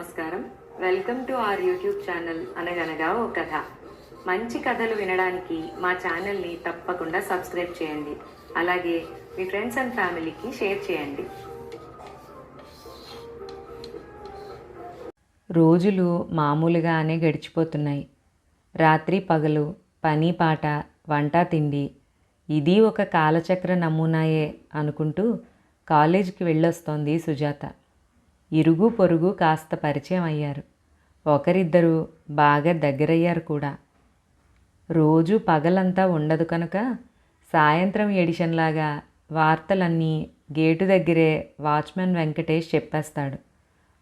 నమస్కారం. Welcome to our YouTube channel అనగనగా ఓ కథ. మంచి కథలు వినడానికి మా ఛానల్ని తప్పకుండా సబ్స్క్రైబ్ చేయండి. అలాగే మీ ఫ్రెండ్స్ అండ్ ఫ్యామిలీకి షేర్ చేయండి. రోజులు మామూలుగానే గడిచిపోతున్నాయి. రాత్రి పగలు పని పాట వంట తిండి ఇది ఒక కాలచక్ర నమూనాయే అనుకుంటూ కాలేజీకి వెళ్ళొస్తోంది సుజాత. ఇరుగు పొరుగు కాస్త పరిచయం అయ్యారు. ఒకరిద్దరు బాగా దగ్గరయ్యారు కూడా. రోజు పగలంతా ఉండదు కనుక సాయంత్రం ఎడిషన్ లాగా వార్తలన్నీ గేటు దగ్గరే వాచ్మెన్ వెంకటేష్ చెప్పేస్తాడు.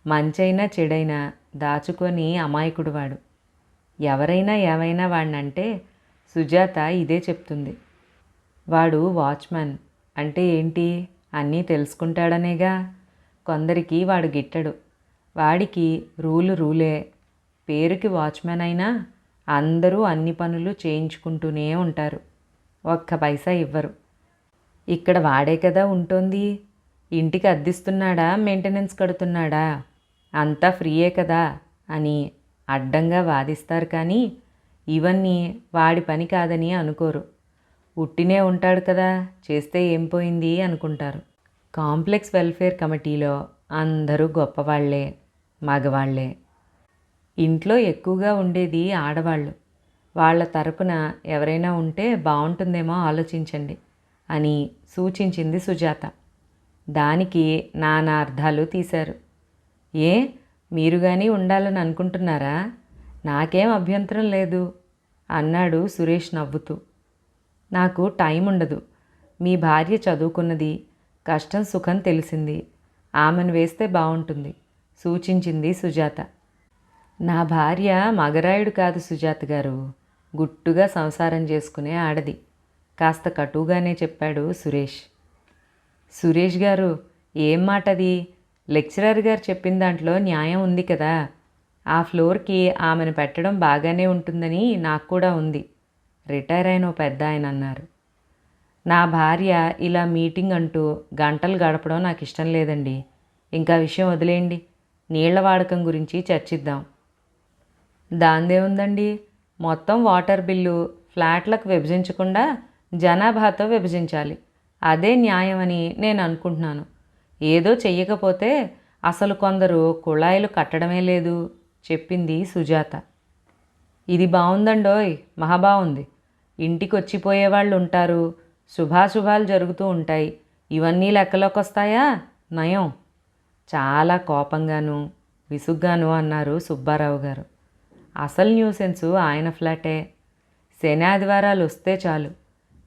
మంచైనా చెడైనా దాచుకొని అమాయకుడు వాడు. ఎవరైనా ఏమైనా వాడినంటే సుజాత ఇదే చెప్తుంది. వాడు వాచ్మెన్ అంటే ఏంటి? అన్నీ తెలుసుకుంటాడనేగా? కొందరికి వాడు గిట్టడు. వాడికి రూలు రూలే. పేరుకి వాచ్మెన్ అయినా అందరూ అన్ని పనులు చేయించుకుంటూనే ఉంటారు. ఒక్క పైసా ఇవ్వరు. ఇక్కడ వాడే కదా ఉంటుంది. ఇంటికి అద్దిస్తున్నాడా? మెయింటెనెన్స్ కడుతున్నాడా? అంతా ఫ్రీయే కదా అని అడ్డంగా వాదిస్తారు కానీ ఇవన్నీ వాడి పని కాదని అనుకోరు. ఉట్టినే ఉంటాడు కదా చేస్తే ఏం పోయింది అనుకుంటారు. కాంప్లెక్స్ వెల్ఫేర్ కమిటీలో అందరూ గొప్పవాళ్ళే మగవాళ్ళే. ఇంట్లో ఎక్కువగా ఉండేది ఆడవాళ్ళు. వాళ్ళ తరపున ఎవరైనా ఉంటే బాగుంటుందేమో ఆలోచించండి అని సూచించింది సుజాత. దానికి నానా అర్థాలు తీశారు. ఏ మీరు కానీ ఉండాలని అనుకుంటున్నారా? నాకేం అభ్యంతరం లేదు అన్నాడు సురేష్ నవ్వుతూ. నాకు టైం ఉండదు మీ భార్య చదువుకున్నది కష్టం సుఖం తెలిసింది. ఆమెను వేస్తే బాగుంటుంది సూచించింది సుజాత. నా భార్య మగరాయుడు కాదు సుజాత గారు. గుట్టుగా సంసారం చేసుకునే ఆడది. కాస్త కటుగానే చెప్పాడు సురేష్. సురేష్ గారు ఏం మాటది? లెక్చరర్ గారు చెప్పిన దాంట్లో న్యాయం ఉంది కదా. ఆ ఫ్లోర్కి ఆమెను పెట్టడం బాగానే ఉంటుందని నాకు కూడా ఉంది. రిటైర్ అయిన ఓ పెద్ద ఆయన అన్నారు. నా భార్య ఇలా మీటింగ్ అంటూ గంటలు గడపడం నాకు ఇష్టం లేదండి. ఇంకా విషయం వదిలేయండి. నీళ్ళ వాడకం గురించి చర్చిద్దాం. దాందే ఉందండి. మొత్తం వాటర్ బిల్లు ఫ్లాట్లకు విభజించకుండా జనాభాతో విభజించాలి. అదే న్యాయమని నేను అనుకుంటున్నాను. ఏదో చెయ్యకపోతే అసలు కొందరు కుళాయిలు కట్టడమే లేదు చెప్పింది సుజాత. ఇది బాగుందండోయ్ మహా బాగుంది ఇంటికి వచ్చిపోయే వాళ్ళు ఉంటారు శుభాశుభాలు జరుగుతూ ఉంటాయి. ఇవన్నీ లెక్కలోకి వస్తాయా నయం. చాలా కోపంగాను విసుగ్గాను అన్నారు సుబ్బారావు గారు. అసలు న్యూసెన్సు ఆయన ఫ్లాటే. శని ఆదివారాలు వస్తే చాలు.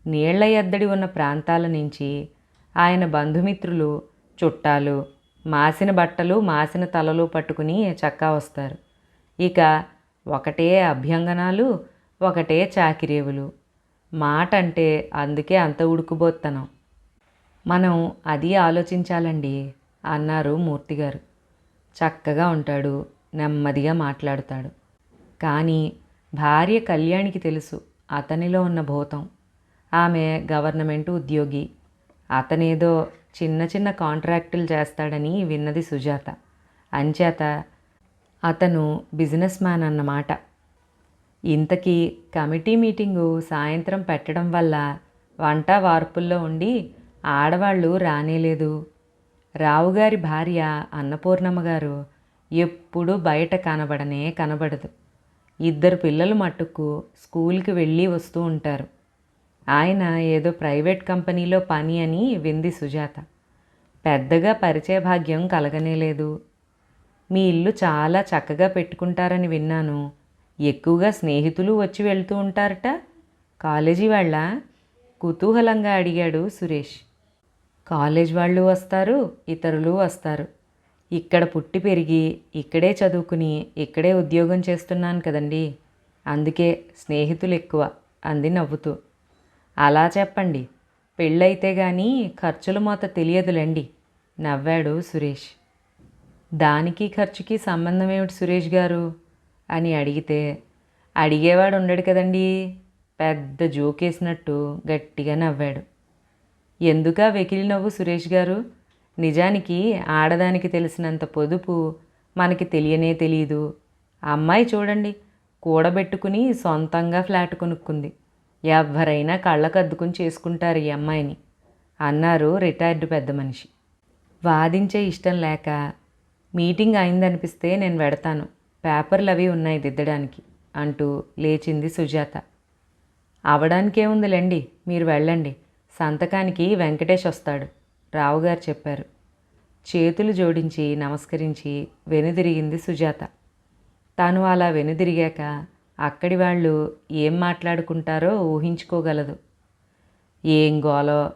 నీళ్ళ ఎద్దడి ఉన్న ప్రాంతాల నుంచి ఆయన బంధుమిత్రులు చుట్టాలు మాసిన బట్టలు మాసిన తలలు పట్టుకుని చక్కా వస్తారు. ఇక ఒకటే అభ్యంగనాలు ఒకటే చాకిరేవులు. మాట అంటే అందుకే అంత ఉడుకుబోత్తనం. మనం అది ఆలోచించాలండి అన్నారు మూర్తిగారు చక్కగా ఉంటాడు నెమ్మదిగా మాట్లాడుతాడు. కానీ భార్య కళ్యాణికి తెలుసు అతనిలో ఉన్న భూతం. ఆమె గవర్నమెంట్ ఉద్యోగి. అతనేదో చిన్న చిన్న కాంట్రాక్టులు చేస్తాడని విన్నది సుజాత. అంచేత అతను బిజినెస్ మ్యాన్ అన్నమాట. ఇంతకీ కమిటీ మీటింగు సాయంత్రం పెట్టడం వల్ల వంట వార్పుల్లో ఉండి ఆడవాళ్ళు రానేలేదు. రావుగారి భార్య అన్నపూర్ణమ్మ గారు ఎప్పుడూ బయట కనబడనే కనబడదు. ఇద్దరు పిల్లలు మట్టుకు స్కూల్కి వెళ్ళి వస్తూ ఉంటారు. ఆయన ఏదో ప్రైవేట్ కంపెనీలో పని అని వింది సుజాత. పెద్దగా పరిచయ భాగ్యం కలగనే లేదు మీ ఇల్లు చాలా చక్కగా పెట్టుకుంటారని విన్నాను. ఎక్కువగా స్నేహితులు వచ్చి వెళ్తూ ఉంటారట. కాలేజీ వాళ్ళ కుతూహలంగా అడిగాడు సురేష్. కాలేజ్ వాళ్ళు వస్తారు ఇతరులు వస్తారు. ఇక్కడ పుట్టి పెరిగి ఇక్కడే చదువుకుని ఇక్కడే ఉద్యోగం చేస్తున్నాను కదండి. అందుకే స్నేహితులు ఎక్కువ అంది నవ్వుతూ. అలా చెప్పండి. పెళ్ళైతే గాని ఖర్చుల మోత తెలియదులేండి నవ్వాడు సురేష్. దానికి ఖర్చుకి సంబంధం ఏమిటి సురేష్ గారు? అని అడిగితే అడిగేవాడు ఉండడు కదండి. పెద్ద జోకేసినట్టు గట్టిగా నవ్వాడు. ఎందుకా వెకిలి నవ్వు సురేష్ గారు? నిజానికి ఆడదానికి తెలిసినంత పొదుపు మనకి తెలియనే తెలియదు అమ్మాయి చూడండి కూడబెట్టుకుని సొంతంగా ఫ్లాట్ కొనుక్కుంది. ఎవరైనా కళ్ళకద్దుకుని చేసుకుంటారు ఈ అమ్మాయిని అన్నారు రిటైర్డ్ పెద్ద మనిషి. వాదించే ఇష్టం లేక మీటింగ్ అయిందనిపిస్తే నేను వెడతాను. పేపర్లు అవి ఉన్నాయి దిద్దడానికి అంటూ లేచింది సుజాత. అవడానికేముందిలేండి మీరు వెళ్ళండి. సంతకానికి వెంకటేష్ వస్తాడు. రావుగారు చెప్పారు. చేతులు జోడించి నమస్కరించి వెనుదిరిగింది సుజాత. తాను అలా వెనుదిరిగాక అక్కడి వాళ్ళు ఏం మాట్లాడుకుంటారో ఊహించుకోగలదు. ఏం గోలో?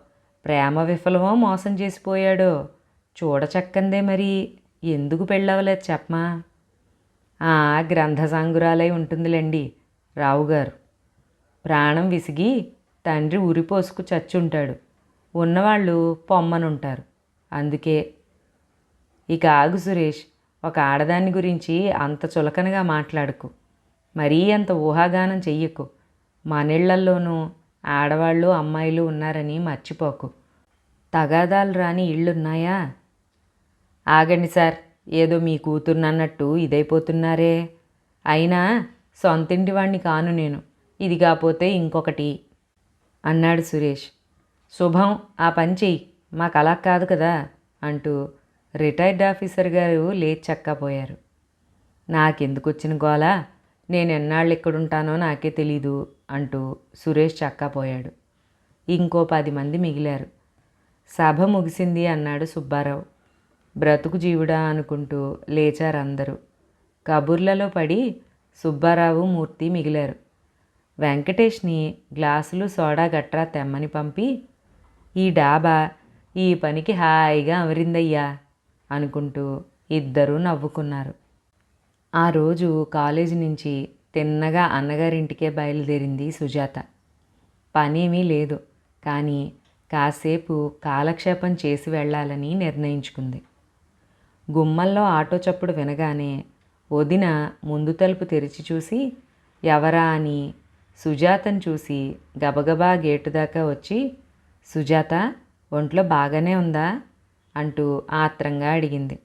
ప్రేమ విఫలమో మోసం చేసిపోయాడో? చూడచక్కందే మరి. ఎందుకు పెళ్ళవలేదు చెప్పమా? గ్రంథ సంగురాలై ఉంటుందిలేండి రావుగారు ప్రాణం విసిగి తండ్రి ఉరిపోసుకు చచ్చుంటాడు. ఉన్నవాళ్ళు పొమ్మనుంటారు. అందుకే ఇక ఆగు సురేష్ ఒక ఆడదాన్ని గురించి అంత చులకనగా మాట్లాడకు. మరీ అంత ఊహాగానం చెయ్యకు. మనిళ్ళల్లోనూ ఆడవాళ్ళు అమ్మాయిలు ఉన్నారని మర్చిపోకు. తగాదాలు రాని ఇళ్ళున్నాయా? ఆగండి సార్. ఏదో మీ కూతుర్నన్నట్టు ఇదైపోతున్నారే. అయినా సొంతింటి వాణ్ణి కాను నేను. ఇది కాపోతే ఇంకొకటి అన్నాడు సురేష్. శుభం ఆ పని చెయ్యి. మాకు అలా కాదు కదా అంటూ రిటైర్డ్ ఆఫీసర్ గారు లేచి చక్కపోయారు నాకెందుకు వచ్చిన గోల? నేను ఎన్నాళ్ళు ఎక్కడుంటానో నాకే తెలీదు అంటూ సురేష్ చక్కపోయాడు. ఇంకో పది మంది మిగిలారు. సభ ముగిసింది అన్నాడు సుబ్బారావు. బ్రతుకు జీవుడా అనుకుంటూ లేచారు అందరూ కబుర్లలో పడి సుబ్బారావు మూర్తి మిగిలారు. వెంకటేష్ని గ్లాసులు సోడా గట్రా తెమ్మని పంపి ఈ డాబా ఈ పనికి హాయిగా అమరిందయ్యా అనుకుంటూ ఇద్దరూ నవ్వుకున్నారు. ఆ రోజు కాలేజీ నుంచి తిన్నగా అన్నగారింటికే బయలుదేరింది సుజాత. పనేమీ లేదు కానీ కాసేపు కాలక్షేపం చేసి వెళ్ళాలని నిర్ణయించుకుంది. గుమ్మల్లో ఆటో చప్పుడు వినగానే వదిన ముందు తలుపు తెరిచి చూసి ఎవరా అని సుజాతను చూసి గబగబా గేటు దాకా వచ్చి సుజాత ఒంట్లో బాగానే ఉందా? అంటూ ఆత్రంగా అడిగింది.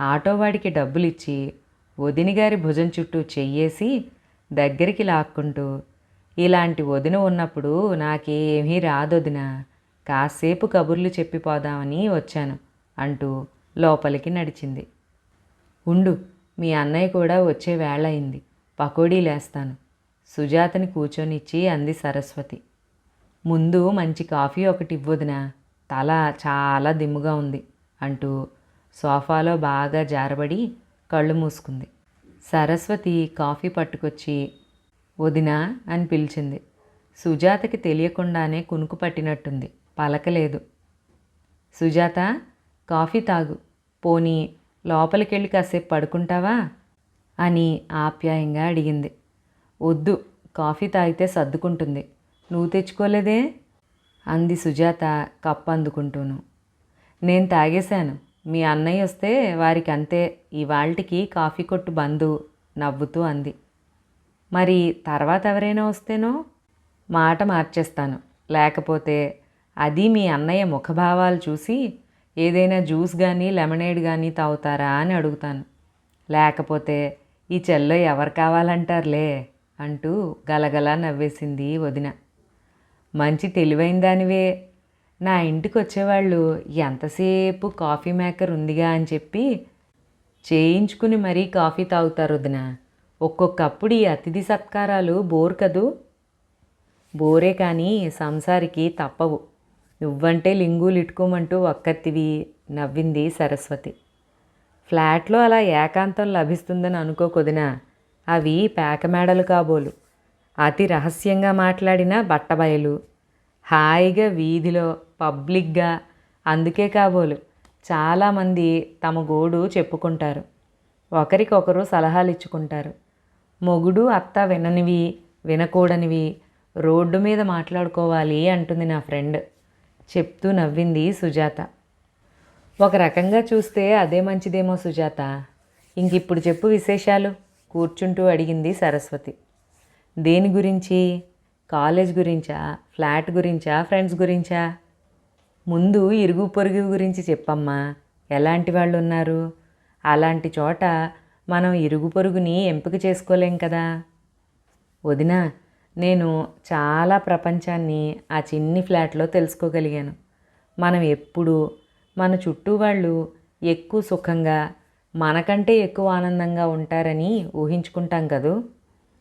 ఆటో వాడికి డబ్బులిచ్చి వదిన గారి భుజం చుట్టూ చెయ్యేసి దగ్గరికి లాక్కుంటూ ఇలాంటి వదిన ఉన్నప్పుడు నాకేమీ రాదొదిన కాసేపు కబుర్లు చెప్పిపోదామని వచ్చాను అంటూ లోపలికి నడిచింది. ఉండు మీ అన్నయ్య కూడా వచ్చే వేళ అయింది పకోడీ లేస్తాను. సుజాతని కూర్చొనిచ్చి అంది సరస్వతి. ముందు మంచి కాఫీ ఒకటి ఇవ్వదునా. తల చాలా దిమ్ముగా ఉంది అంటూ సోఫాలో బాగా జారబడి కళ్ళు మూసుకుంది. సరస్వతి కాఫీ పట్టుకొచ్చి వదినా అని పిలిచింది. సుజాతకి తెలియకుండానే కునుకు పట్టినట్టుంది. పలకలేదు. సుజాత కాఫీ తాగు. పోనీ లోపలికెళ్ళి కాసేపు పడుకుంటావా? అని ఆప్యాయంగా అడిగింది. వద్దు కాఫీ తాగితే సర్దుకుంటుంది. నువ్వు తెచ్చుకోలేదే? అంది సుజాత కప్పు అందుకుంటూను నేను తాగేశాను. మీ అన్నయ్య వస్తే వారికి అంతే. ఇవాళ్ళకి కాఫీ కొట్టు బంధు నవ్వుతూ అంది. మరి తర్వాత ఎవరైనా వస్తేనో? మాట మార్చేస్తాను. లేకపోతే అది మీ అన్నయ్య ముఖభావాలు చూసి ఏదైనా జ్యూస్ కానీ లెమనేడ్ కానీ తాగుతారా అని అడుగుతాను. లేకపోతే ఈ చెల్లో ఎవరు కావాలంటారులే అంటూ గలగలా నవ్వేసింది వదిన. మంచి తెలివైన దానివే. నా ఇంటికి వచ్చేవాళ్ళు ఎంతసేపు కాఫీ మేకర్ ఉందిగా అని చెప్పి చేయించుకుని మరీ కాఫీ తాగుతారు వదిన. ఒక్కొక్కప్పుడు ఈ అతిథి సత్కారాలు బోర్ కదూ? బోరే కానీ సంసారికి తప్పవు. నువ్వంటే లింగులు ఇట్టుకోమంటూ ఒక్కత్తివి నవ్వింది సరస్వతి. ఫ్లాట్లో అలా ఏకాంతం లభిస్తుందని అనుకోకొదినా అవి పేకమేడలు కాబోలు. అతి రహస్యంగా మాట్లాడిన బట్టబయలు. హాయిగా వీధిలో పబ్లిక్గా అందుకే కాబోలు. చాలామంది తమ గోడు చెప్పుకుంటారు. ఒకరికొకరు సలహాలు ఇచ్చుకుంటారు మొగుడు అత్త విననివి వినకూడనివి రోడ్డు మీద మాట్లాడుకోవాలి అంటుంది నా ఫ్రెండ్. చెప్తూ నవ్వింది సుజాత. ఒక రకంగా చూస్తే అదే మంచిదేమో సుజాత. ఇంకిప్పుడు చెప్పు విశేషాలు కూర్చుంటూ అడిగింది సరస్వతి. దేని గురించి? కాలేజ్ గురించా? ఫ్లాట్ గురించా? ఫ్రెండ్స్ గురించా? ముందు ఇరుగు పొరుగు గురించి చెప్పమ్మా. ఎలాంటి వాళ్ళు ఉన్నారు అలాంటి చోట మనం ఇరుగు పొరుగుని ఎంపిక చేసుకోలేం కదా. వదినా నేను చాలా ప్రపంచాన్ని ఆ చిన్ని ఫ్లాట్లో తెలుసుకోగలిగాను. మనం ఎప్పుడు మన చుట్టూ వాళ్ళు ఎక్కువ సుఖంగా మనకంటే ఎక్కువ ఆనందంగా ఉంటారని ఊహించుకుంటాం కదూ?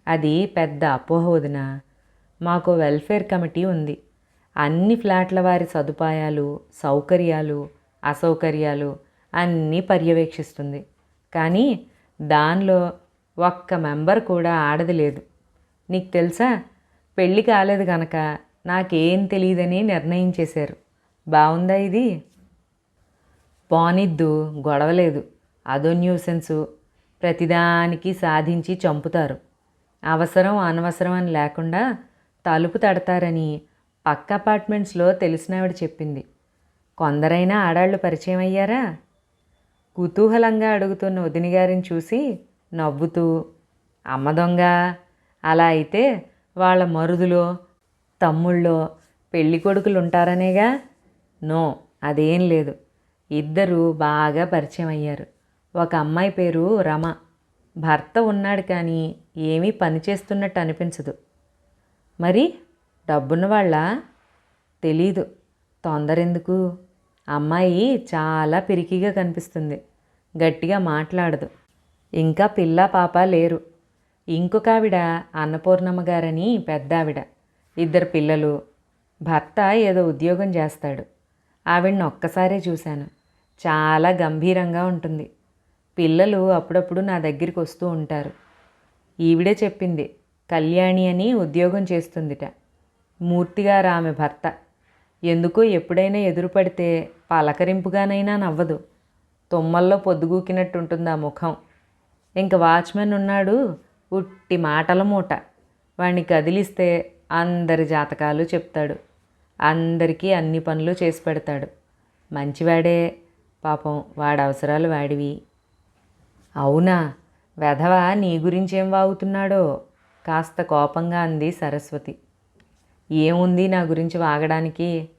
అది పెద్ద అపోహ వదిన. మాకు వెల్ఫేర్ కమిటీ ఉంది. అన్ని ఫ్లాట్ల వారి సదుపాయాలు సౌకర్యాలు అసౌకర్యాలు అన్నీ పర్యవేక్షిస్తుంది. కానీ దానిలో ఒక్క మెంబర్ కూడా ఆడది లేదు. నీకు తెలుసా? పెళ్ళి కాలేదు గనక నాకేం తెలియదని నిర్ణయం చేశారు. బాగుందా ఇది? పోనిద్దు గొడవలేదు. అదో న్యూసెన్సు. ప్రతిదానికి సాధించి చంపుతారు. అవసరం అనవసరం అని లేకుండా తలుపు తడతారని పక్క అపార్ట్మెంట్స్లో తెలిసినావిడ చెప్పింది. కొందరైనా ఆడాళ్ళు పరిచయం అయ్యారా? కుతూహలంగా అడుగుతున్న వదిన గారిని చూసి నవ్వుతూ అమ్మ దొంగ అలా అయితే వాళ్ళ మరుదులో తమ్ముళ్ళో పెళ్ళి కొడుకులు ఉంటారనేగా నో అదేం లేదు. ఇద్దరు బాగా పరిచయం అయ్యారు. ఒక అమ్మాయి పేరు రమ. భర్త ఉన్నాడు కానీ ఏమీ పని చేస్తున్నట్టు అనిపించదు. మరి డబ్బున్న వాళ్ళ? తెలీదు. తొందరెందుకు? అమ్మాయి చాలా పిరికిగా కనిపిస్తుంది. గట్టిగా మాట్లాడదు. ఇంకా పిల్ల పాప లేరు. ఇంకొక ఆవిడ అన్నపూర్ణమ్మ గారని పెద్ద ఆవిడ ఇద్దరు పిల్లలు. భర్త ఏదో ఉద్యోగం చేస్తాడు. ఆవిడని ఒక్కసారే చూశాను. చాలా గంభీరంగా ఉంటుంది. పిల్లలు అప్పుడప్పుడు నా దగ్గరికి వస్తూ ఉంటారు. ఈవిడే చెప్పింది కళ్యాణి అని ఉద్యోగం చేస్తుందిట. మూర్తిగారు ఆమె భర్త. ఎందుకో ఎప్పుడైనా ఎదురుపడితే పలకరింపుగానైనా నవ్వదు. తుమ్మల్లో పొద్దుగూకినట్టు ఉంటుంది ఆ ముఖం. ఇంక వాచ్మెన్ ఉన్నాడు ఉట్టి మాటల మూట. వాణ్ణి కదిలిస్తే అందరి జాతకాలు చెప్తాడు. అందరికీ అన్ని పనులు చేసి పెడతాడు. మంచివాడే పాపం వాడి అవసరాలు వాడివి. అవునా? వెధవ నీ గురించేం వాగుతున్నాడో? కాస్త కోపంగా అంది సరస్వతి. ఏముంది నా గురించి వాగడానికి?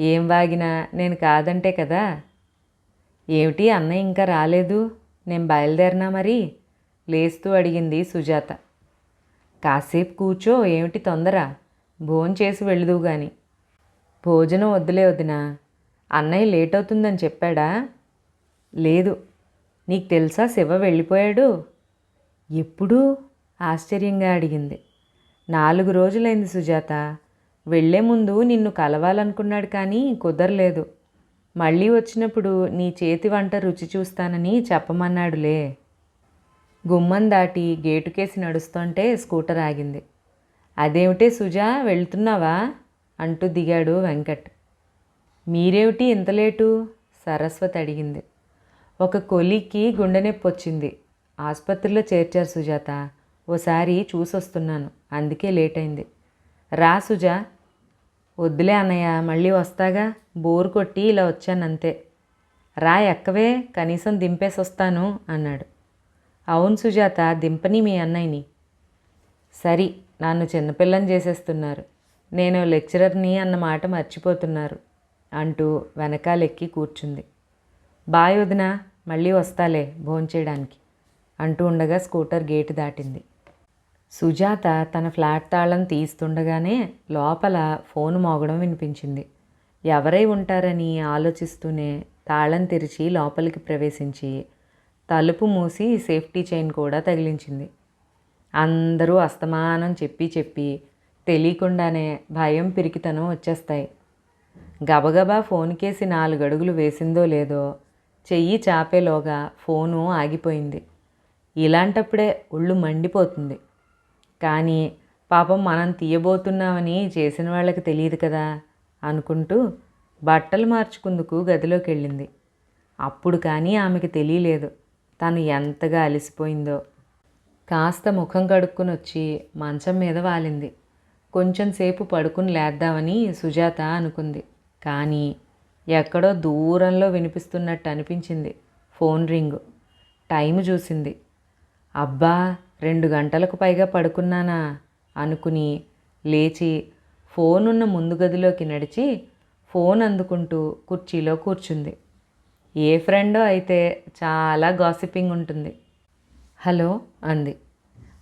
ఏం వాగినా నేను కాదంటే కదా? ఏమిటి అన్నయ్య ఇంకా రాలేదు? నేను బయలుదేరినా మరి? లేస్తూ అడిగింది సుజాత. కాసేపు కూర్చో ఏమిటి తొందర? భోంచేసి వెళుదువు గాని. భోజనం వద్దులే వదినా. అన్నయ్య లేట్ అవుతుందని చెప్పాడా? లేదు. నీకు తెలుసా శివ వెళ్ళిపోయాడు? ఎప్పుడు? ఆశ్చర్యంగా అడిగింది. నాలుగు రోజులైంది సుజాత. వెళ్ళే ముందు నిన్ను కలవాలనుకున్నాడు కానీ కుదరలేదు. మళ్ళీ వచ్చినప్పుడు నీ చేతి వంట రుచి చూస్తానని చెప్పమన్నాడులే. గుమ్మం దాటి గేటుకేసి నడుస్తుంటే స్కూటర్ ఆగింది. అదేమిటే సుజా వెళ్తున్నావా? అంటూ దిగాడు వెంకట్. మీరేమిటి ఇంత లేటు? సరస్వతి అడిగింది. ఒక కొలిక్కి గుండె నొప్పి వచ్చింది. ఆసుపత్రిలో చేర్చారు సుజాత. ఓసారి చూసొస్తున్నాను. అందుకే లేట్ అయింది రా సుజా. వద్దులే అన్నయ్య మళ్ళీ వస్తాగా? బోరు కొట్టి ఇలా వచ్చానంతే. రా ఎక్కవే కనీసం దింపేసి వస్తాను అన్నాడు. అవును సుజాత దింపని మీ అన్నయ్యని. సరి నన్ను చిన్నపిల్లని చేసేస్తున్నారు. నేను లెక్చరర్ని అన్న మాట మర్చిపోతున్నారు అంటూ వెనకాలెక్కి కూర్చుంది. బాయ్ వదిన మళ్ళీ వస్తాలే భోంచేయడానికి అంటూ ఉండగా స్కూటర్ గేటు దాటింది. సుజాత తన ఫ్లాట్ తాళం తీస్తుండగానే లోపల ఫోన్ మోగడం వినిపించింది. ఎవరై ఉంటారని ఆలోచిస్తూనే తాళం తెరిచి లోపలికి ప్రవేశించి తలుపు మూసి సేఫ్టీ చైన్ కూడా తగిలించింది. అందరూ అస్తమానం చెప్పి చెప్పి తెలియకుండానే భయం పిరికితనం వచ్చేస్తాయి. గబగబా ఫోన్ కేసి నాలుగు అడుగులు వేసిందో లేదో చెయ్యి చాపేలోగా ఫోను ఆగిపోయింది. ఇలాంటప్పుడే ఒళ్ళు మండిపోతుంది. కానీ పాపం మనం తీయబోతున్నామని చేసిన వాళ్ళకి తెలియదు కదా అనుకుంటూ బట్టలు మార్చుకుందుకు గదిలోకి వెళ్ళింది అప్పుడు కానీ ఆమెకి తెలియలేదు. తను ఎంతగా అలసిపోయిందో. కాస్త ముఖం కడుక్కుని వచ్చి మంచం మీద వాలింది. కొంచెం సేపు పడుకుని లేద్దామని సుజాత అనుకుంది. కానీ ఎక్కడో దూరంలో వినిపిస్తున్నట్టు అనిపించింది ఫోన్ రింగ్. టైం చూసింది. అబ్బా రెండు గంటలకు పైగా పడుకున్నానా అనుకుని లేచి ఫోన్ ఉన్న ముందు గదిలోకి నడిచి ఫోన్ అందుకుంటూ కుర్చీలో కూర్చుంది. ఏ ఫ్రెండో అయితే చాలా గాసిపింగ్ ఉంటుంది. హలో అంది.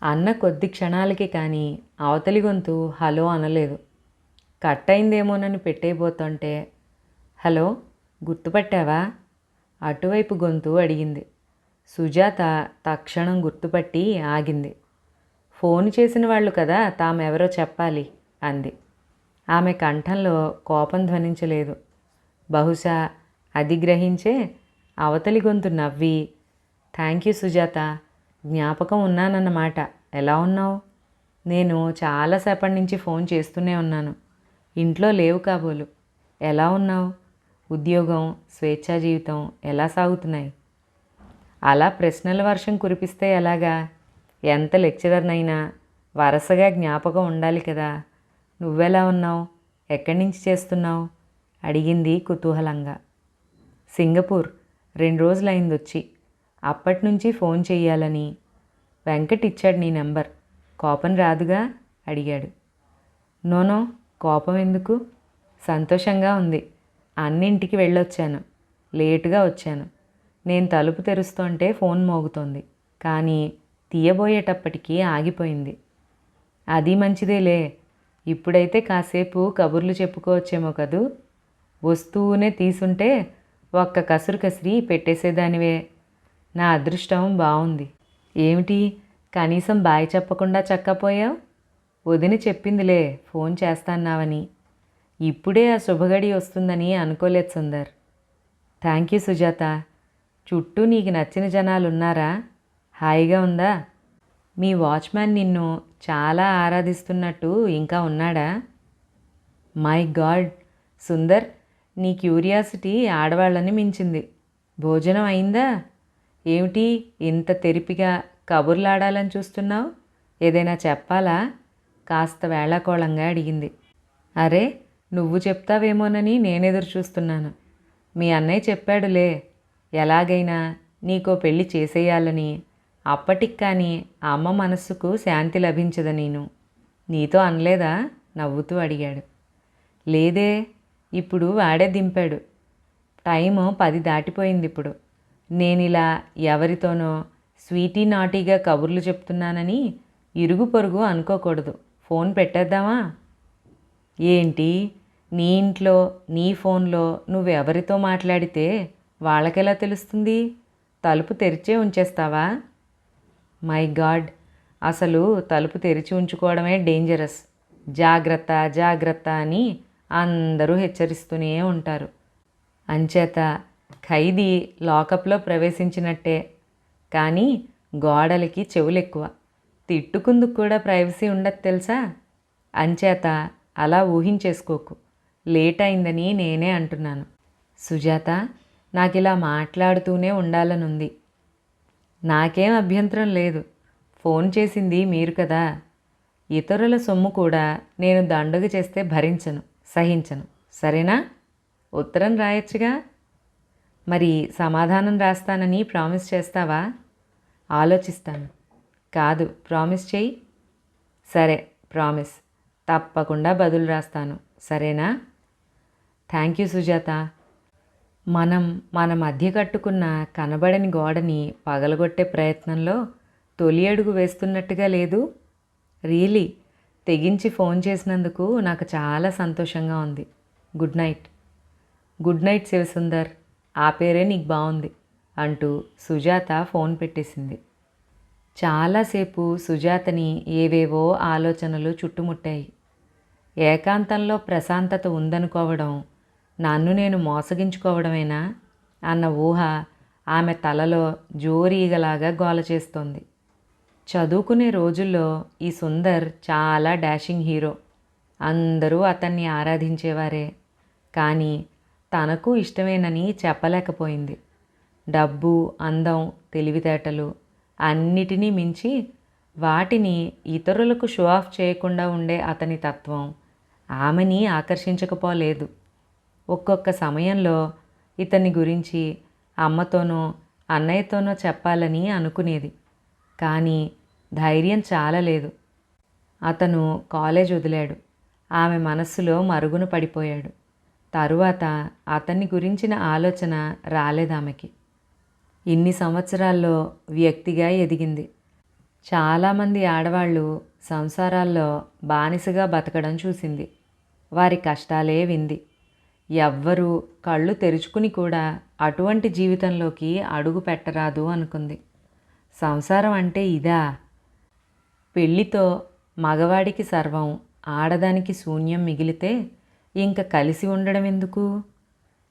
అన్న కొద్ది క్షణాలకి కానీ అవతలి గొంతు హలో అనలేదు. కట్ అయిందేమోనని పెట్టేయబోతుంటే హలో గుర్తుపట్టావా? అటువైపు గొంతు అడిగింది. సుజాత తక్షణం గుర్తుపట్టి ఆగింది. ఫోన్ చేసిన వాళ్ళు కదా తామెవరో చెప్పాలి అంది. ఆమె కంఠంలో కోపం ధ్వనించలేదు. బహుశా అది గ్రహించే అవతలి గొంతు నవ్వి థ్యాంక్ యూ సుజాత. జ్ఞాపకం ఉన్నానన్నమాట. ఎలా ఉన్నావు? నేను చాలాసేపటి నుంచి ఫోన్ చేస్తూనే ఉన్నాను. ఇంట్లో లేవు కాబోలు. ఎలా ఉన్నావు? ఉద్యోగం స్వేచ్ఛా జీవితం ఎలా సాగుతున్నాయి? అలా ప్రశ్నల వర్షం కురిపిస్తే ఎలాగా? ఎంత లెక్చరర్నైనా వరుసగా జ్ఞాపకం ఉండాలి కదా. నువ్వెలా ఉన్నావు? ఎక్కడి నుంచి చేస్తున్నావు? అడిగింది కుతూహలంగా. సింగపూర్. రెండు రోజులైంది వచ్చి అప్పటి నుంచి ఫోన్ చెయ్యాలని. వెంకట్ ఇచ్చాడు నీ నెంబర్. కోపం రాదుగా? అడిగాడు. నోనో కోపం ఎందుకు సంతోషంగా ఉంది. అన్నింటికి వెళ్ళొచ్చాను. లేటుగా వచ్చాను. నేను తలుపు తెరుస్తుంటే ఫోన్ మోగుతోంది. కానీ తీయబోయేటప్పటికీ ఆగిపోయింది. అది మంచిదేలే. ఇప్పుడైతే కాసేపు కబుర్లు చెప్పుకోవచ్చేమో కదూ? వస్తువునే తీసుంటే ఒక్క కసురు కసిరి పెట్టేసేదానివే. నా అదృష్టం బాగుంది ఏమిటి? కనీసం బాయ్ చెప్పకుండా చక్కపోయావు? వదిన చెప్పిందిలే ఫోన్ చేస్తాన్నావని. ఇప్పుడే ఆ శుభగడి వస్తుందని అనుకోలేదు సుందర్. Thank you Sujatha. చుట్టూ నీకు నచ్చిన జనాలు ఉన్నారా హాయిగా ఉందా? మీ వాచ్మ్యాన్ నిన్ను చాలా ఆరాధిస్తున్నట్టు ఇంకా ఉన్నాడా? My God! సుందర్ నీ క్యూరియాసిటీ ఆడవాళ్ళని మించింది. భోజనం అయిందా? ఏమిటి ఇంత తెరిపిగా కబుర్లాడాలని చూస్తున్నావు? ఏదైనా చెప్పాలా? కాస్త వేళాకోళంగా అడిగింది. అరే నువ్వు చెప్తావేమోనని నేనెదురు చూస్తున్నాను. మీ అన్నయ్య చెప్పాడులే. ఎలాగైనా నీకో పెళ్ళి చేసేయాలని అప్పటికి కానీ అమ్మ మనస్సుకు శాంతి లభించదు నేను నీతో అనలేదా? నవ్వుతూ అడిగాడు. లేదే ఇప్పుడు వాడే దింపాడు. టైము పది దాటిపోయింది ఇప్పుడు. నేను ఇలా ఎవరితోనో స్వీటీ నాటీగా కబుర్లు చెప్తున్నానని ఇరుగు పొరుగు అనుకోకూడదు. ఫోన్ పెట్టేద్దామా? ఏంటి? నీ ఇంట్లో నీ ఫోన్లో నువ్వెవరితో మాట్లాడితే వాళ్ళకెలా తెలుస్తుంది? తలుపు తెరిచే ఉంచేస్తావా? My God! అసలు తలుపు తెరిచి ఉంచుకోవడమే డేంజరస్. జాగ్రత్త జాగ్రత్త అని అందరూ హెచ్చరిస్తూనే ఉంటారు. అంచేత ఖైదీ లాకప్లో ప్రవేశించినట్టే. కానీ గోడలకి చెవులు ఎక్కువ తిట్టుకుందుకు కూడా ప్రైవసీ ఉండదు తెలుసా? అంచేత అలా ఊహించేసుకోకు. లేట్ అయిందని నేనే అంటున్నాను. సుజాత నాకు ఇలా మాట్లాడుతూనే ఉండాలనుంది. నాకేం అభ్యంతరం లేదు. ఫోన్ చేసింది మీరు కదా. ఇతరుల సొమ్ము కూడా నేను దండగ చేస్తే భరించను. సహించను. సరేనా? ఉత్తరం రాయొచ్చుగా? మరి సమాధానం రాస్తానని ప్రామిస్ చేస్తావా? ఆలోచిస్తాను. కాదు ప్రామిస్ చెయ్యి సరే ప్రామిస్. తప్పకుండా బదులు రాస్తాను. సరేనా? Thank you Sujatha. మనం మన మధ్య కట్టుకున్న కనబడని గోడని పగలగొట్టే ప్రయత్నంలో తొలి అడుగు వేస్తున్నట్టుగా లేదు. రియలీ తెగించి ఫోన్ చేసినందుకు నాకు చాలా సంతోషంగా ఉంది. Good night. Good night Sivasundar. ఆ పేరే నీకు బాగుంది అంటూ సుజాత ఫోన్ పెట్టేసింది. చాలాసేపు సుజాతని ఏవేవో ఆలోచనలు చుట్టుముట్టాయి. ఏకాంతంలో ప్రశాంతత ఉందనుకోవడం నన్ను నేను మోసగించుకోవడమేనా? అన్న ఊహ ఆమె తలలో జోరీగలాగా గోల చేస్తోంది. చదువుకునే రోజుల్లో ఈ సుందర్ చాలా డాషింగ్ హీరో. అందరూ అతన్ని ఆరాధించేవారే. కానీ తనకు ఇష్టమేనని చెప్పలేకపోయింది. డబ్బు అందం తెలివితేటలు అన్నిటినీ మించి వాటిని ఇతరులకు షో ఆఫ్ చేయకుండా ఉండే అతని తత్వం ఆమెని ఆకర్షించకపోలేదు. ఒక్కొక్క సమయంలో ఇతని గురించి అమ్మతోనో అన్నయ్యతోనో చెప్పాలని అనుకునేది. కానీ ధైర్యం చాలలేదు అతను కాలేజ్ వదిలాడు. ఆమె మనస్సులో మరుగున పడిపోయాడు. తరువాత అతన్ని గురించిన ఆలోచన రాలేదామెకి ఇన్ని సంవత్సరాల్లో వ్యక్తిగా ఎదిగింది. చాలామంది ఆడవాళ్ళు సంసారాల్లో బానిసగా బతకడం చూసింది. వారి కష్టాలే వింది. ఎవ్వరూ కళ్ళు తెరుచుకుని కూడా అటువంటి జీవితంలోకి అడుగు పెట్టరాదు అనుకుంది. సంసారం అంటే ఇదా? పెళ్ళితో మగవాడికి సర్వం ఆడదానికి శూన్యం మిగిలితే ఇంక కలిసి ఉండడం ఎందుకు?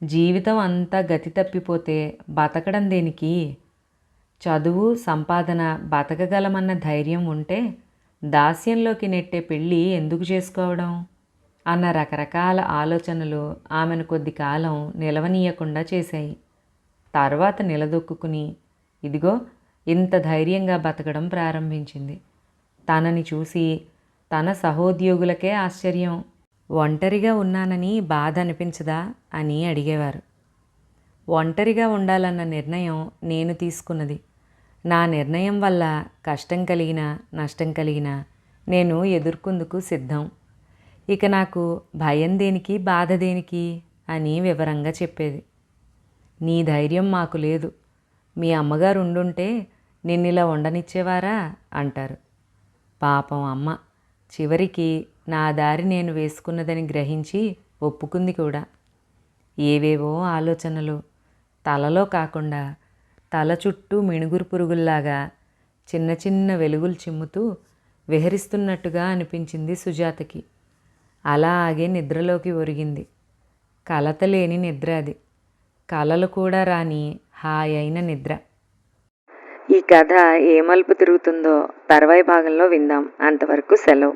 జీవితం అంతా గతి తప్పిపోతే బతకడం దేనికి? చదువు సంపాదన బతకగలమన్న ధైర్యం ఉంటే దాస్యంలోకి నెట్టే పెళ్ళి ఎందుకు చేసుకోవడం? అన్న రకరకాల ఆలోచనలు ఆమెను కొద్ది కాలం నిలవనీయకుండా చేశాయి. తర్వాత నిలదొక్కుని ఇదిగో ఇంత ధైర్యంగా బతకడం ప్రారంభించింది. తనని చూసి తన సహోద్యోగులకే ఆశ్చర్యం. ఒంటరిగా ఉన్నానని బాధ అనిపించదా అని అడిగేవారు. ఒంటరిగా ఉండాలన్న నిర్ణయం నేను తీసుకున్నది. నా నిర్ణయం వల్ల కష్టం కలిగినా నష్టం కలిగినా నేను ఎదుర్కొందుకు సిద్ధం. ఇక నాకు భయం దేనికి బాధ దేనికి అని వివరంగా చెప్పేది. నీ ధైర్యం మాకు లేదు. మీ అమ్మగారు ఉండుంటే నిన్నిలా ఉండనిచ్చేవారా అంటారు. పాపం అమ్మ చివరికి నా దారి నేను వేసుకున్నదని గ్రహించి ఒప్పుకుంది కూడా. ఏవేవో ఆలోచనలు. తలలో కాకుండా తల చుట్టూ మిణుగురు పురుగుల్లాగా చిన్న చిన్న వెలుగులు చిమ్ముతూ విహరిస్తున్నట్టుగా అనిపించింది సుజాతకి. అలాగే నిద్రలోకి ఒరిగింది. కలత లేని నిద్ర అది. కలలు కూడా రాని హాయైన అయిన నిద్ర. ఈ కథ ఏ మలుపు తిరుగుతుందో తర్వాయి భాగంలో విందాం. అంతవరకు సెలవు.